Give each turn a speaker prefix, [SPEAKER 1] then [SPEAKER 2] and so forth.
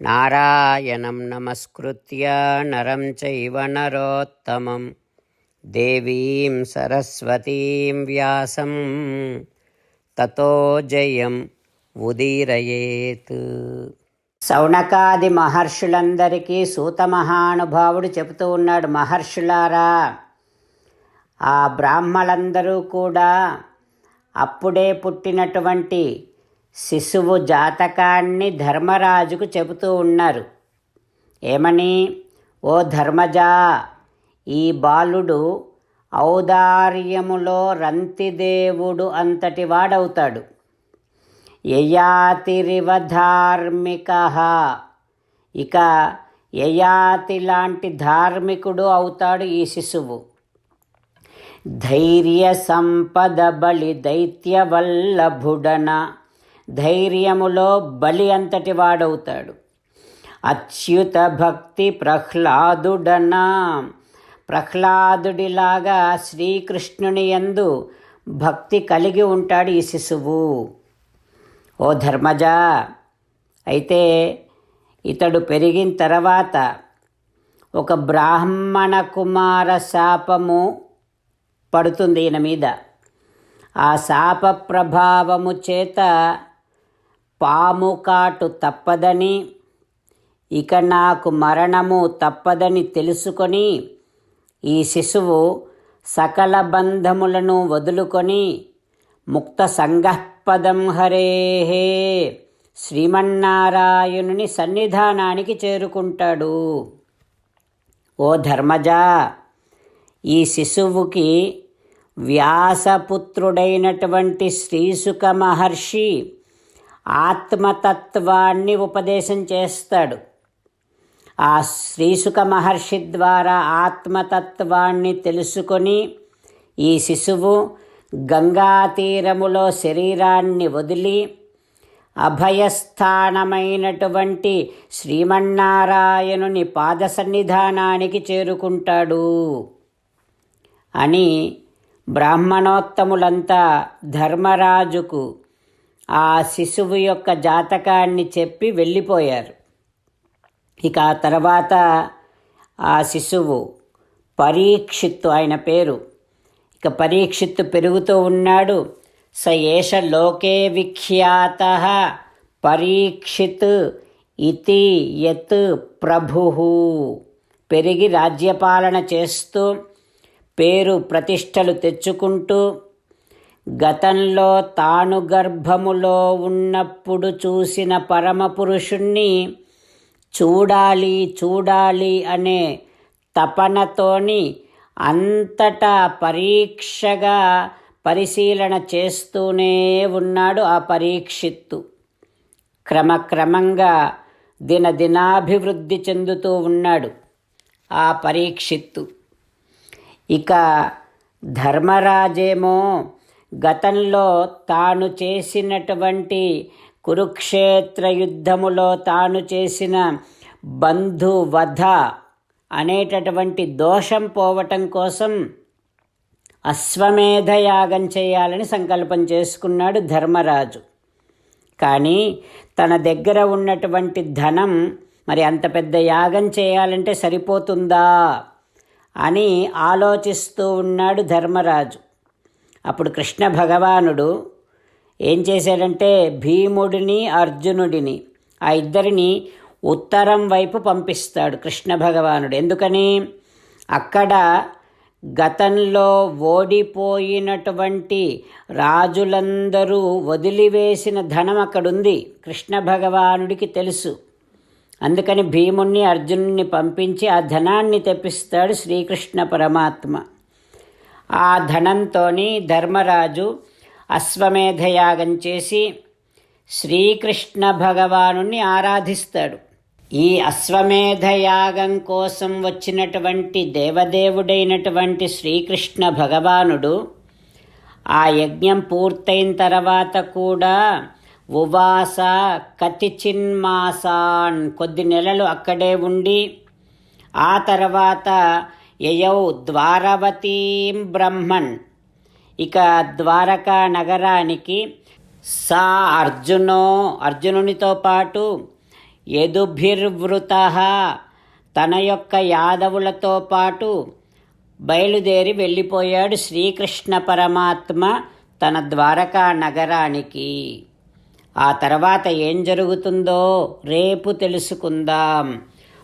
[SPEAKER 1] నారాయణం నమస్కృత్య నరం చైవ నరోత్తమం దేవీం సరస్వతీం వ్యాసం తతో జయం ఉదీరయేత్ సౌనకాది మహర్షులందరికీ సూత మహానుభావుడు చెబుతూ ఉన్నాడు మహర్షులారా ఆ బ్రాహ్మలందరూ కూడా అప్పుడే పుట్టినటువంటి శిశువు జాతకాన్ని ధర్మరాజుకు చెబుతూ ఉన్నారు. ఏమని? ఓ ధర్మజా ఈ బాలుడు ఔదార్యములో రంతిదేవుడు అంతటి వాడవుతాడు. యయాతిరివ ధార్మిక ఇక యయాతి లాంటి ధార్మికుడు అవుతాడు ఈ శిశువు. ధైర్య సంపద బలి దైత్యవల్లభుడన ధైర్యములో బలి అంతటి వాడవుతాడు. అచ్యుత భక్తి ప్రహ్లాదుడనా. ప్రహ్లాదుడిలాగా శ్రీకృష్ణుని యందు భక్తి కలిగి ఉంటాడు ఈ శిశువు. ఓ ధర్మజ అయితే ఇతడు పెరిగిన తర్వాత ఒక బ్రాహ్మణ కుమార శాపము పడుతుంది ఈయన మీద. ఆ శాప ప్రభావము చేత పాము కాటు తప్పదని ఇక నాకు మరణము తప్పదని తెలుసుకొని ఈ శిశువు సకల బంధములను వదులుకొని ముక్త సంగపదం హరేహే శ్రీమన్నారాయణుని సన్నిధానానికి చేరుకుంటాడు. ఓ ధర్మజా ఈ శిశువుకి వ్యాసపుత్రుడైనటువంటి శ్రీసుక మహర్షి ఆత్మతత్వాన్ని ఉపదేశం చేస్తాడు. ఆ శ్రీసుక మహర్షి ద్వారా ఆత్మతత్వాన్ని తెలుసుకొని ఈ శిశువు గంగా తీరములో శరీరాన్ని వదిలి అభయస్థానమైనటువంటి శ్రీమన్నారాయణుని పాద సన్నిధానానికి చేరుకుంటాడు అని బ్రాహ్మణోత్తములంతా ధర్మరాజుకు ఆ శిశువు యొక్క జాతకాన్ని చెప్పి వెళ్ళిపోయారు. ఇక ఆ తర్వాత ఆ శిశువు పరీక్షిత్తు ఆయన పేరు. ఇక పరీక్షిత్తు పెరుగుతూ ఉన్నాడు. స ఏష లోకే విఖ్యాత పరీక్షిత్ ఇతి యత్ ప్రభు. పెరిగి రాజ్యపాలన చేస్తూ పేరు ప్రతిష్టలు తెచ్చుకుంటూ గతంలో తాను గర్భములో ఉన్నప్పుడు చూసిన పరమపురుషుణ్ణి చూడాలి చూడాలి అనే తపనతోని అంతటా పరీక్షగా పరిశీలన చేస్తూనే ఉన్నాడు ఆ పరీక్షిత్తు. క్రమక్రమంగా దినదినాభివృద్ధి చెందుతూ ఉన్నాడు ఆ పరీక్షిత్తు. ఇక ధర్మరాజేమో గతంలో తాను చేసినటువంటి కురుక్షేత్ర యుద్ధములో తాను చేసిన బంధువధ అనేటటువంటి దోషం పోవటం కోసం అశ్వమేధ యాగం చేయాలని సంకల్పం చేసుకున్నాడు ధర్మరాజు. కానీ తన దగ్గర ఉన్నటువంటి ధనం మరి అంత పెద్ద యాగం చేయాలంటే సరిపోతుందా అని ఆలోచిస్తూ ఉన్నాడు ధర్మరాజు. అప్పుడు కృష్ణ భగవానుడు ఏం చేశాడంటే భీముడిని అర్జునుడిని ఆ ఇద్దరిని ఉత్తరం వైపు పంపిస్తాడు కృష్ణ భగవానుడు. ఎందుకని? అక్కడ గతంలో ఓడిపోయినటువంటి రాజులందరూ వదిలివేసిన ధనం అక్కడుంది. కృష్ణ భగవానుడికి తెలుసు. అందుకని భీముణ్ణి అర్జునుడిని పంపించి ఆ ధనాన్ని తెప్పిస్తాడు శ్రీకృష్ణ పరమాత్మ. ఆ ధనంతో ధర్మరాజు అశ్వమేధయాగం చేసి శ్రీకృష్ణ భగవాను ఆరాధిస్తాడు. ఈ అశ్వమేధయాగం కోసం వచ్చినటువంటి దేవదేవుడైనటువంటి శ్రీకృష్ణ భగవానుడు ఆ యజ్ఞం పూర్తయిన తర్వాత కూడా ఉవాస కతిచిన్మాసాన్ కొద్ది నెలలు అక్కడే ఉండి ఆ తర్వాత యయౌ ద్వారవతీం బ్రహ్మన్. ఇక ద్వారకా నగరానికి సా అర్జునో అర్జునునితో పాటు యదుభిర్వృత తన యొక్క యాదవులతో పాటు బయలుదేరి వెళ్ళిపోయాడు శ్రీకృష్ణ పరమాత్మ తన ద్వారకా నగరానికి. ఆ తర్వాత ఏం జరుగుతుందో రేపు తెలుసుకుందాం.